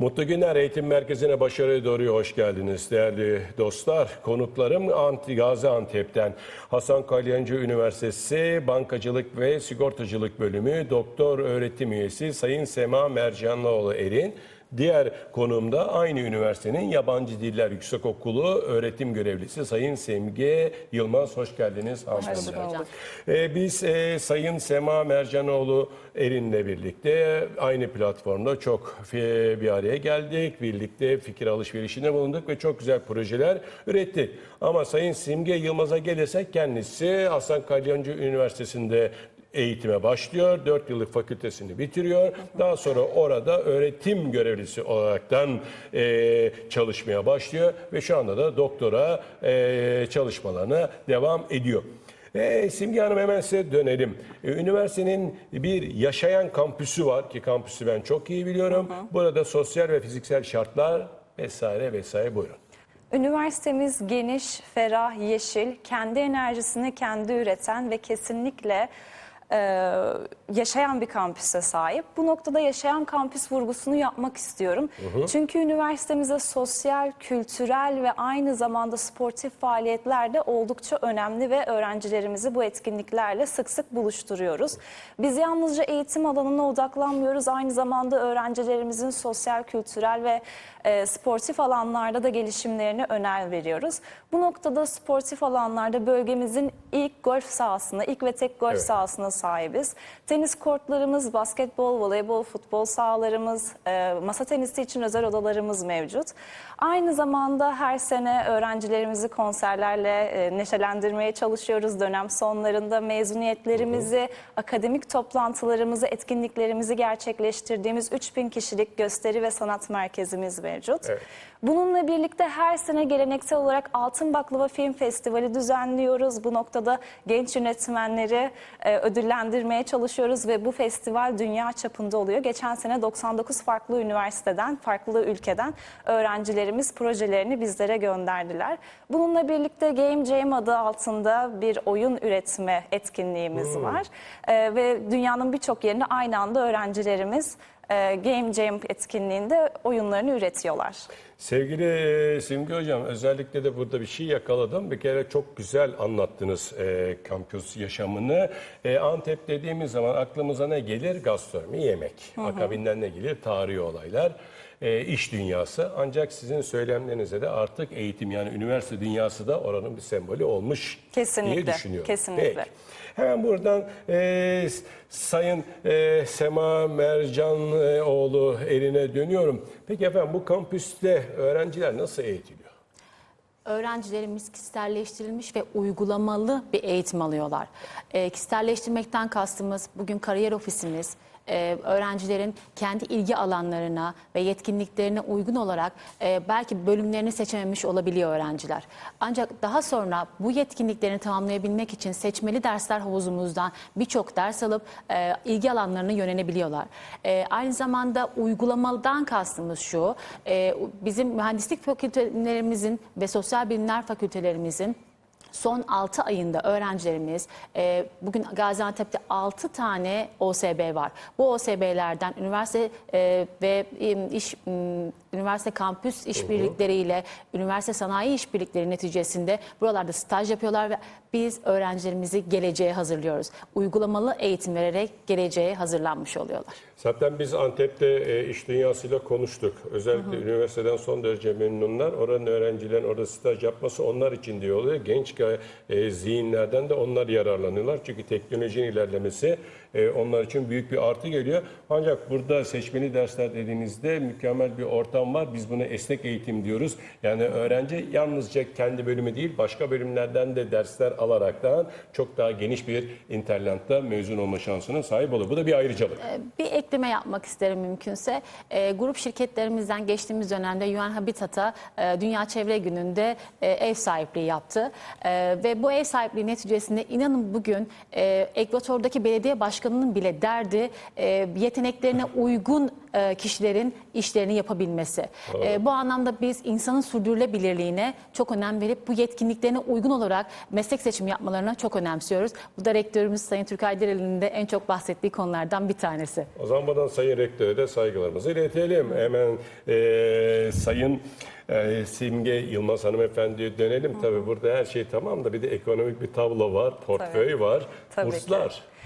Mutlu Günler Eğitim Merkezi'ne başarıya doğru hoş geldiniz değerli dostlar. Konuklarım Ant Gaziantep'ten Hasan Kalyancı Üniversitesi Bankacılık ve Sigortacılık Bölümü Doktor Öğretim Üyesi Sayın Sema Mercanlıoğlu Erin. Diğer konuğum da aynı üniversitenin Yabancı Diller Yüksekokulu öğretim görevlisi Sayın Semge Yılmaz. Hoş geldiniz. hanımefendi. Ee, biz e, Sayın Sema Mercanoğlu Erin'le birlikte aynı platformda çok bir araya geldik. Birlikte fikir alışverişinde bulunduk ve çok güzel projeler ürettik. Ama Sayın Simge Yılmaz'a gelirsek kendisi Hasan Kalyancı Üniversitesi'nde eğitime başlıyor. 4 yıllık fakültesini bitiriyor. Daha sonra orada öğretim görevlisi olaraktan e, çalışmaya başlıyor ve şu anda da doktora e, çalışmalarına devam ediyor. E, Simge Hanım hemen size dönelim. E, üniversitenin bir yaşayan kampüsü var ki kampüsü ben çok iyi biliyorum. Burada sosyal ve fiziksel şartlar vesaire vesaire buyurun. Üniversitemiz geniş, ferah, yeşil, kendi enerjisini kendi üreten ve kesinlikle e, yaşayan bir kampüse sahip. Bu noktada yaşayan kampüs vurgusunu yapmak istiyorum. Çünkü üniversitemize sosyal, kültürel ve aynı zamanda sportif faaliyetler de oldukça önemli ve öğrencilerimizi bu etkinliklerle sık sık buluşturuyoruz. Biz yalnızca eğitim alanına odaklanmıyoruz. Aynı zamanda öğrencilerimizin sosyal, kültürel ve e, sportif alanlarda da gelişimlerine önem veriyoruz. Bu noktada sportif alanlarda bölgemizin ilk golf sahasına, ilk ve tek golf Evet. sahasına sahibiz. Tenis kortlarımız, basketbol, voleybol, futbol sahalarımız, e, masa tenisi için özel odalarımız mevcut. Aynı zamanda her sene öğrencilerimizi konserlerle e, neşelendirmeye çalışıyoruz. Dönem sonlarında mezuniyetlerimizi, akademik toplantılarımızı, etkinliklerimizi gerçekleştirdiğimiz 3000 kişilik gösteri ve sanat merkezimiz mevcut. Evet. Bununla birlikte her sene geleneksel olarak Altın Baklava Film Festivali düzenliyoruz. Bu noktada genç yönetmenleri e, ödüllendirmeye çalışıyoruz ve bu festival dünya çapında oluyor. Geçen sene 99 farklı üniversiteden, farklı ülkeden öğrencilerimiz projelerini bizlere gönderdiler. Bununla birlikte Game Jam adı altında bir oyun üretme etkinliğimiz var. E, ve dünyanın birçok yerine aynı anda öğrencilerimiz e, Game Jam etkinliğinde oyunlarını üretiyorlar. Sevgili Simge Hocam özellikle de burada bir şey yakaladım. Bir kere çok güzel anlattınız e, kampüs yaşamını. E, Antep dediğimiz zaman aklımıza ne gelir? Gastronomi, yemek. Akabinden ne gelir? Tarihi olaylar. E, iş dünyası. Ancak sizin söylemlerinize de artık eğitim yani üniversite dünyası da oranın bir sembolü olmuş diye Kesinlikle, düşünüyorum. kesinlikle. Peki. Hemen buradan e, Sayın e, Sema Mercanoğlu eline dönüyorum. Peki efendim bu kampüste öğrenciler nasıl eğitiliyor? Öğrencilerimiz kişiselleştirilmiş ve uygulamalı bir eğitim alıyorlar. E, kişiselleştirmekten kastımız bugün kariyer ofisimiz, e, öğrencilerin kendi ilgi alanlarına ve yetkinliklerine uygun olarak e, belki bölümlerini seçememiş olabiliyor öğrenciler. Ancak daha sonra bu yetkinliklerini tamamlayabilmek için seçmeli dersler havuzumuzdan birçok ders alıp e, ilgi alanlarına yönelebiliyorlar. E, aynı zamanda uygulamadan kastımız şu, e, bizim mühendislik fakültelerimizin ve sosyal bilimler fakültelerimizin Son 6 ayında öğrencilerimiz, e, bugün Gaziantep'te 6 tane OSB var. Bu OSB'lerden üniversite e, ve e, iş m, üniversite kampüs işbirlikleriyle, üniversite sanayi işbirlikleri neticesinde buralarda staj yapıyorlar ve biz öğrencilerimizi geleceğe hazırlıyoruz. Uygulamalı eğitim vererek geleceğe hazırlanmış oluyorlar. Zaten biz Antep'te e, iş dünyasıyla konuştuk. Özellikle üniversiteden son derece memnunlar. Oranın öğrencilerin orada staj yapması onlar için diye oluyor. Genç e, zihinlerden de onlar yararlanıyorlar. Çünkü teknolojinin ilerlemesi e, onlar için büyük bir artı geliyor. Ancak burada seçmeli dersler dediğinizde mükemmel bir ortam var. Biz buna esnek eğitim diyoruz. Yani öğrenci yalnızca kendi bölümü değil başka bölümlerden de dersler alaraktan çok daha geniş bir interlantta mezun olma şansına sahip oluyor. Bu da bir ayrıcalık. Bir ekleme yapmak isterim mümkünse. E, grup şirketlerimizden geçtiğimiz dönemde UN Habitat'a e, Dünya Çevre Günü'nde e, ev sahipliği yaptı. E, ve bu ev sahipliği neticesinde inanın bugün e, Ekvator'daki belediye başkanının bile derdi yeteneklerine uygun e, kişilerin işlerini yapabilmesi. E, bu anlamda biz insanın sürdürülebilirliğine çok önem verip bu yetkinliklerine uygun olarak meslek seçimi yapmalarına çok önemsiyoruz. Bu da rektörümüz Sayın Türkay Dereli'nin de en çok bahsettiği konulardan bir tanesi. O zaman buradan Sayın Rektör'e de saygılarımızı iletelim. Hemen e, Sayın e, Simge Yılmaz Hanımefendi'ye dönelim. Tabii burada her şey tamam da bir de ekonomik bir tablo var, portföy var, Tabii ki. burslar. Ee,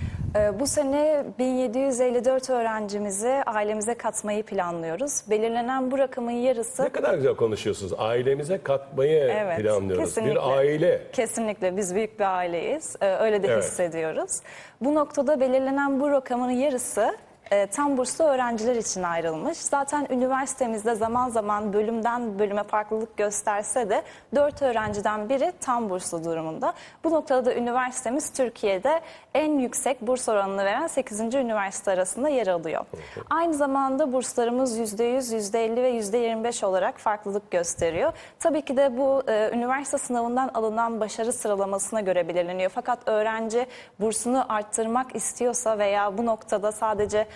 Bu sene 1754 öğrencimizi ailemize katmayı planlıyoruz. Belirlenen bu rakamın yarısı Ne kadar güzel konuşuyorsunuz. Ailemize katmayı Evet, planlıyoruz. kesinlikle. Bir aile. Kesinlikle biz büyük bir aileyiz. Ee, Öyle de Evet. hissediyoruz. Bu noktada belirlenen bu rakamın yarısı e, tam burslu öğrenciler için ayrılmış. Zaten üniversitemizde zaman zaman bölümden bölüme farklılık gösterse de 4 öğrenciden biri tam burslu durumunda. Bu noktada da üniversitemiz Türkiye'de en yüksek burs oranını veren 8. üniversite arasında yer alıyor. Aynı zamanda burslarımız %100, %50 ve %25 olarak farklılık gösteriyor. Tabii ki de bu e, üniversite sınavından alınan başarı sıralamasına göre belirleniyor. Fakat öğrenci bursunu arttırmak istiyorsa veya bu noktada sadece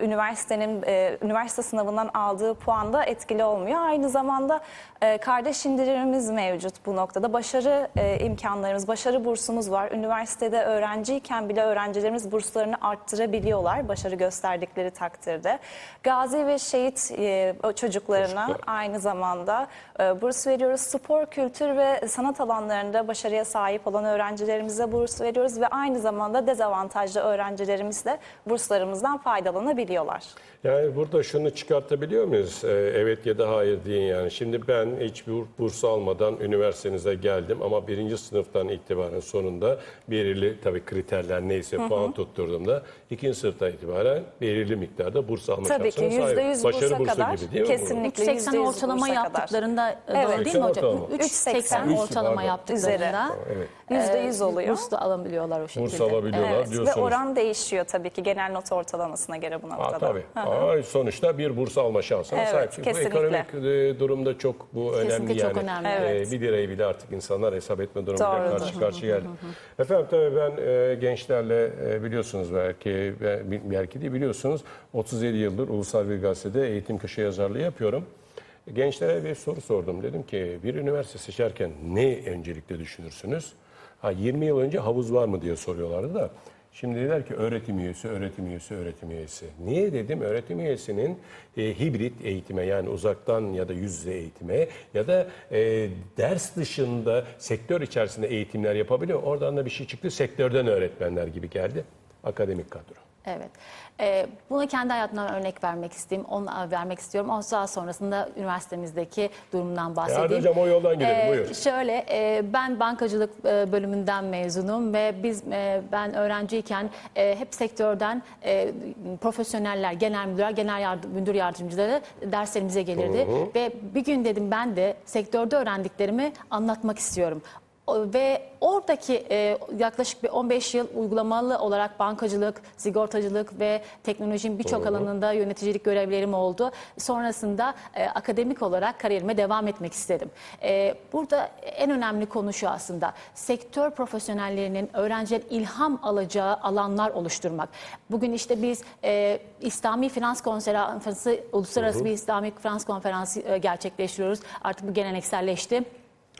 üniversitenin e, üniversite sınavından aldığı puan da etkili olmuyor. Aynı zamanda e, kardeş indirimimiz mevcut bu noktada. Başarı e, imkanlarımız, başarı bursumuz var. Üniversitede öğrenciyken bile öğrencilerimiz burslarını arttırabiliyorlar başarı gösterdikleri takdirde. Gazi ve şehit e, çocuklarına Çocuklar. aynı zamanda e, burs veriyoruz. Spor, kültür ve sanat alanlarında başarıya sahip olan öğrencilerimize burs veriyoruz ve aynı zamanda dezavantajlı öğrencilerimiz de burslarımızdan faydalanabiliyorlar. Yani burada şunu çıkartabiliyor muyuz? Ee, evet ya da hayır deyin yani. Şimdi ben hiçbir burs almadan üniversitenize geldim ama birinci sınıftan itibaren sonunda belirli tabii kriterler neyse puan tutturduğumda ikinci sınıftan itibaren belirli miktarda burs alma Tabii ki şansına sahip. %100 Başarı bursa bursu kadar gibi değil mi kesinlikle 3.80 %100 ortalama bursa kadar. yaptıklarında Evet. doğru değil mi 3.80 hocam? ortalama. 3.80 Üç, ortalama yaptıklarında Üzeri. e, %100 oluyor. Burs da alabiliyorlar o şekilde. Burs alabiliyorlar Evet, diyorsunuz. ve oran değişiyor tabii ki genel not ortalamasına göre bu Aa, noktada. tabii. Aa, sonuçta bir burs alma şansına Evet, sahip. Çünkü bu kesinlikle. ekonomik e, durumda çok bu önemli Kesinlikle yani. çok önemli. E, Evet. bir lirayı bile artık insanlar hesap etme Doğrudur. karşı karşıya geldi. Efendim tabii ben e, gençlerle e, biliyorsunuz belki ve belki de biliyorsunuz 37 yıldır Ulusal Bir Gazete'de eğitim köşe yazarlığı yapıyorum. Gençlere bir soru sordum. Dedim ki bir üniversite seçerken ne öncelikle düşünürsünüz? Ha 20 yıl önce havuz var mı diye soruyorlardı da. Şimdi dediler ki öğretim üyesi, öğretim üyesi, öğretim üyesi. Niye dedim? Öğretim üyesinin e, hibrit eğitime yani uzaktan ya da yüz yüze eğitime ya da e, ders dışında sektör içerisinde eğitimler yapabiliyor. Oradan da bir şey çıktı. Sektörden öğretmenler gibi geldi. Akademik kadro. Evet. Ee, buna kendi hayatımdan örnek vermek isteyeyim, onu vermek istiyorum. Ondan daha sonrasında üniversitemizdeki durumdan bahsedeyim. hocam o yoldan gidelim, Ee, buyur. Şöyle, e, ben bankacılık e, bölümünden mezunum ve biz e, ben öğrenciyken e, hep sektörden e, profesyoneller, genel müdürler, genel yardım, müdür yardımcıları derslerimize gelirdi. Ve bir gün dedim ben de sektörde öğrendiklerimi anlatmak istiyorum. Ve oradaki e, yaklaşık bir 15 yıl uygulamalı olarak bankacılık, sigortacılık ve teknolojinin birçok alanında yöneticilik görevlerim oldu. Sonrasında e, akademik olarak kariyerime devam etmek istedim. E, burada en önemli konu şu aslında sektör profesyonellerinin öğrencilerin ilham alacağı alanlar oluşturmak. Bugün işte biz e, İslami Finans Konferansı, Uluslararası bir İslami Finans Konferansı e, gerçekleştiriyoruz. Artık bu gelenekselleşti.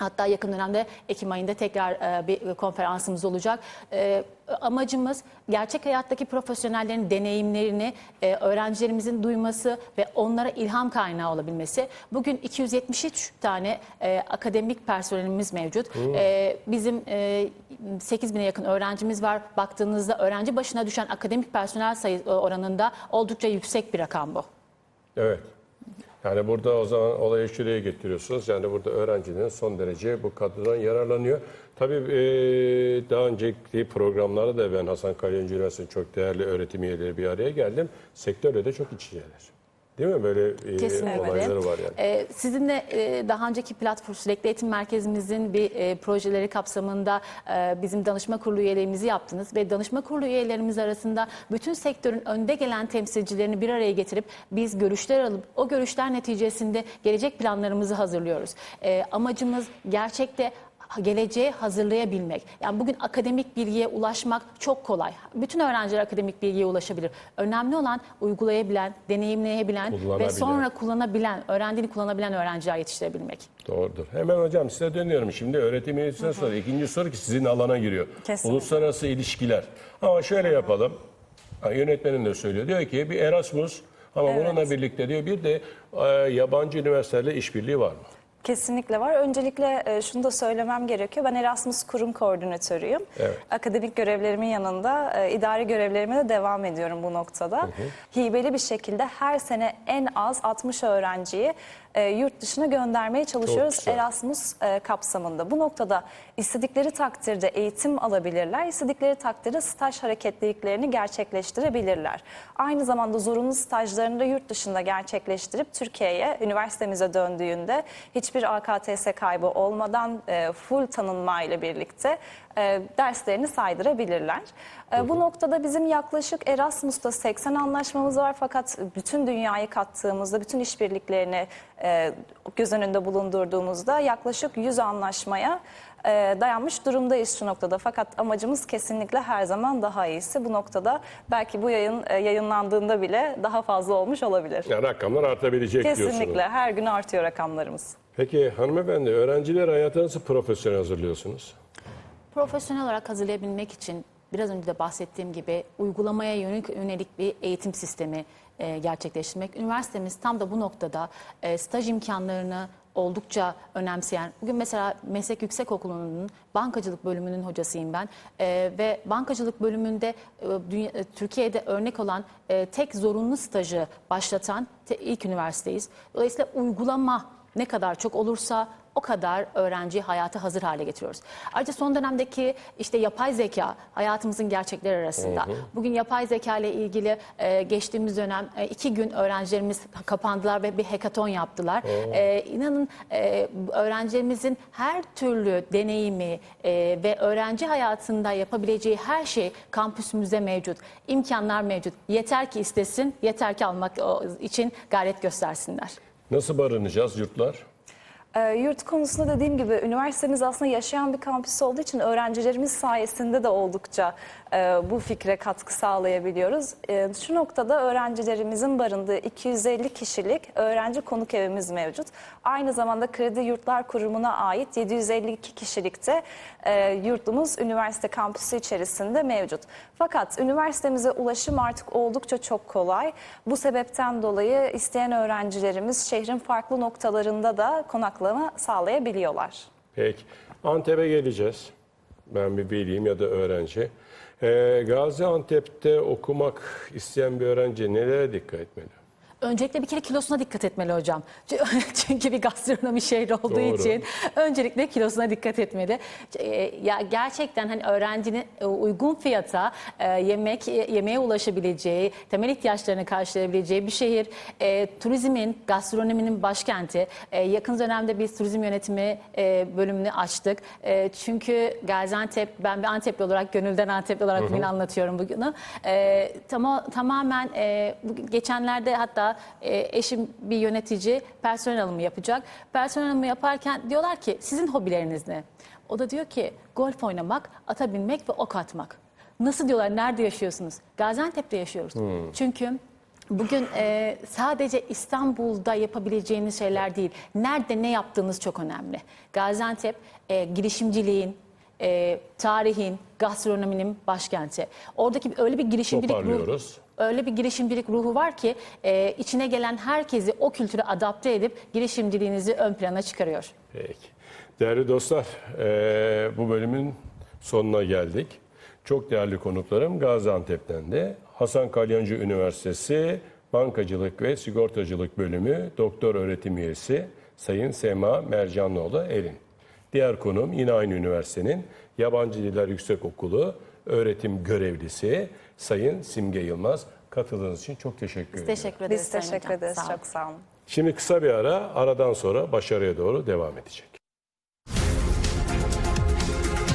Hatta yakın dönemde Ekim ayında tekrar e, bir konferansımız olacak. E, amacımız gerçek hayattaki profesyonellerin deneyimlerini e, öğrencilerimizin duyması ve onlara ilham kaynağı olabilmesi. Bugün 273 tane akademik personelimiz mevcut. E, bizim e, 8 bine yakın öğrencimiz var. Baktığınızda öğrenci başına düşen akademik personel sayı oranında oldukça yüksek bir rakam bu. Evet. Yani burada o zaman olayı şuraya getiriyorsunuz. Yani burada öğrencilerin son derece bu kadrodan yararlanıyor. Tabii e, daha önceki programlarda da ben Hasan Kalyancı Üniversitesi'nin çok değerli öğretim üyeleri bir araya geldim. Sektörle de çok iç içeler. Değil mi? Böyle e, Kesinlikle. olayları var yani. Ee, sizinle e, daha önceki platform sürekli eğitim merkezimizin bir e, projeleri kapsamında e, bizim danışma kurulu üyelerimizi yaptınız ve danışma kurulu üyelerimiz arasında bütün sektörün önde gelen temsilcilerini bir araya getirip biz görüşler alıp o görüşler neticesinde gelecek planlarımızı hazırlıyoruz. E, amacımız gerçekte geleceğe hazırlayabilmek. Yani bugün akademik bilgiye ulaşmak çok kolay. Bütün öğrenciler akademik bilgiye ulaşabilir. Önemli olan uygulayabilen, deneyimleyebilen ve sonra kullanabilen, öğrendiğini kullanabilen öğrenciler yetiştirebilmek. Doğrudur. Hemen hocam size dönüyorum. Şimdi öğretim üyesinden sonra ikinci soru ki sizin alana giriyor. Kesinlikle. Uluslararası ilişkiler. Ama şöyle yapalım. Ha, Yönetmenin de söylüyor. Diyor ki bir Erasmus ama bununla birlikte diyor bir de e, yabancı üniversitelerle işbirliği var mı? Kesinlikle var. Öncelikle e, şunu da söylemem gerekiyor. Ben Erasmus kurum koordinatörüyüm. Evet. Akademik görevlerimin yanında e, idari görevlerime de devam ediyorum bu noktada. Hibeli bir şekilde her sene en az 60 öğrenciyi e, yurt dışına göndermeye çalışıyoruz. Erasmus e, kapsamında. Bu noktada istedikleri takdirde eğitim alabilirler, istedikleri takdirde staj hareketliliklerini gerçekleştirebilirler. Aynı zamanda zorunlu stajlarını da yurt dışında gerçekleştirip Türkiye'ye, üniversitemize döndüğünde hiçbir AKTS kaybı olmadan e, full tanınma ile birlikte e, derslerini saydırabilirler. E, bu noktada bizim yaklaşık Erasmus'ta 80 anlaşmamız var fakat bütün dünyayı kattığımızda, bütün işbirliklerini e, göz önünde bulundurduğumuzda yaklaşık 100 anlaşmaya e, dayanmış durumdayız şu noktada. Fakat amacımız kesinlikle her zaman daha iyisi. Bu noktada belki bu yayın yayınlandığında bile daha fazla olmuş olabilir. Yani rakamlar artabilecek diyorsunuz. Kesinlikle her gün artıyor rakamlarımız. Peki hanımefendi öğrenciler hayatı nasıl profesyonel hazırlıyorsunuz? Profesyonel olarak hazırlayabilmek için biraz önce de bahsettiğim gibi uygulamaya yönelik, bir eğitim sistemi e, gerçekleştirmek. Üniversitemiz tam da bu noktada e, staj imkanlarını oldukça önemseyen. Bugün mesela Meslek Yüksekokulu'nun bankacılık bölümünün hocasıyım ben E, ve bankacılık bölümünde e, dünya- e, Türkiye'de örnek olan e, tek zorunlu stajı başlatan te- ilk üniversiteyiz. Dolayısıyla uygulama ne kadar çok olursa o kadar öğrenciyi hayata hazır hale getiriyoruz. Ayrıca son dönemdeki işte yapay zeka hayatımızın gerçekleri arasında. Bugün yapay zeka ile ilgili e, geçtiğimiz dönem e, iki gün öğrencilerimiz kapandılar ve bir hackathon yaptılar. E, inanın e, öğrencilerimizin her türlü deneyimi e, ve öğrenci hayatında yapabileceği her şey kampüsümüzde mevcut. İmkanlar mevcut. Yeter ki istesin, yeter ki almak için gayret göstersinler. Nasıl barınacağız yurtlar? E, yurt konusunda dediğim gibi üniversitemiz aslında yaşayan bir kampüs olduğu için öğrencilerimiz sayesinde de oldukça e, bu fikre katkı sağlayabiliyoruz. E, şu noktada öğrencilerimizin barındığı 250 kişilik öğrenci konuk evimiz mevcut. Aynı zamanda Kredi Yurtlar Kurumu'na ait 752 kişilikte e, yurtumuz üniversite kampüsü içerisinde mevcut. Fakat üniversitemize ulaşım artık oldukça çok kolay. Bu sebepten dolayı isteyen öğrencilerimiz şehrin farklı noktalarında da konaklama sağlayabiliyorlar. Peki. Antep'e geleceğiz. Ben bir veliyim ya da öğrenci. Ee, Gaziantep'te okumak isteyen bir öğrenci nelere dikkat etmeli? Öncelikle bir kere kilosuna dikkat etmeli hocam. Çünkü bir gastronomi şehri olduğu Doğru. için öncelikle kilosuna dikkat etmeli. E, Ya gerçekten hani öğrencinin e, uygun fiyata e, yemek yemeğe ulaşabileceği, temel ihtiyaçlarını karşılayabileceği bir şehir. E, turizmin, gastronominin başkenti. E, yakın dönemde biz turizm yönetimi e, bölümünü açtık. E, çünkü Gaziantep, ben bir Antepli olarak, gönülden Antepli olarak bugün anlatıyorum bugünü. E, tama, tamamen e, geçenlerde hatta e, eşim bir yönetici personel alımı yapacak. Personel alımı yaparken diyorlar ki sizin hobileriniz ne? O da diyor ki golf oynamak, ata binmek ve ok atmak. Nasıl diyorlar, nerede yaşıyorsunuz? Gaziantep'te yaşıyoruz. Çünkü Bugün e, sadece İstanbul'da yapabileceğiniz şeyler değil, nerede ne yaptığınız çok önemli. Gaziantep e, girişimciliğin, e, tarihin, gastronominin başkenti. Oradaki öyle bir girişimcilik Toparlıyoruz. Öyle bir girişimcilik ruhu var ki e, içine gelen herkesi o kültüre adapte edip girişimciliğinizi ön plana çıkarıyor. Peki. Değerli dostlar, eee, bu bölümün sonuna geldik. Çok değerli konuklarım Gaziantep'ten de Hasan Kalyancı Üniversitesi Bankacılık ve Sigortacılık Bölümü Doktor Öğretim Üyesi Sayın Sema Mercanlıoğlu Erin. Diğer konum yine aynı üniversitenin Yabancı Diller Yüksekokulu öğretim görevlisi Sayın Simge Yılmaz. Katıldığınız için çok teşekkür ederim. Teşekkür ederiz. Biz teşekkür ederiz. Çok sağ olun. Şimdi kısa bir ara, aradan sonra başarıya doğru devam edecek.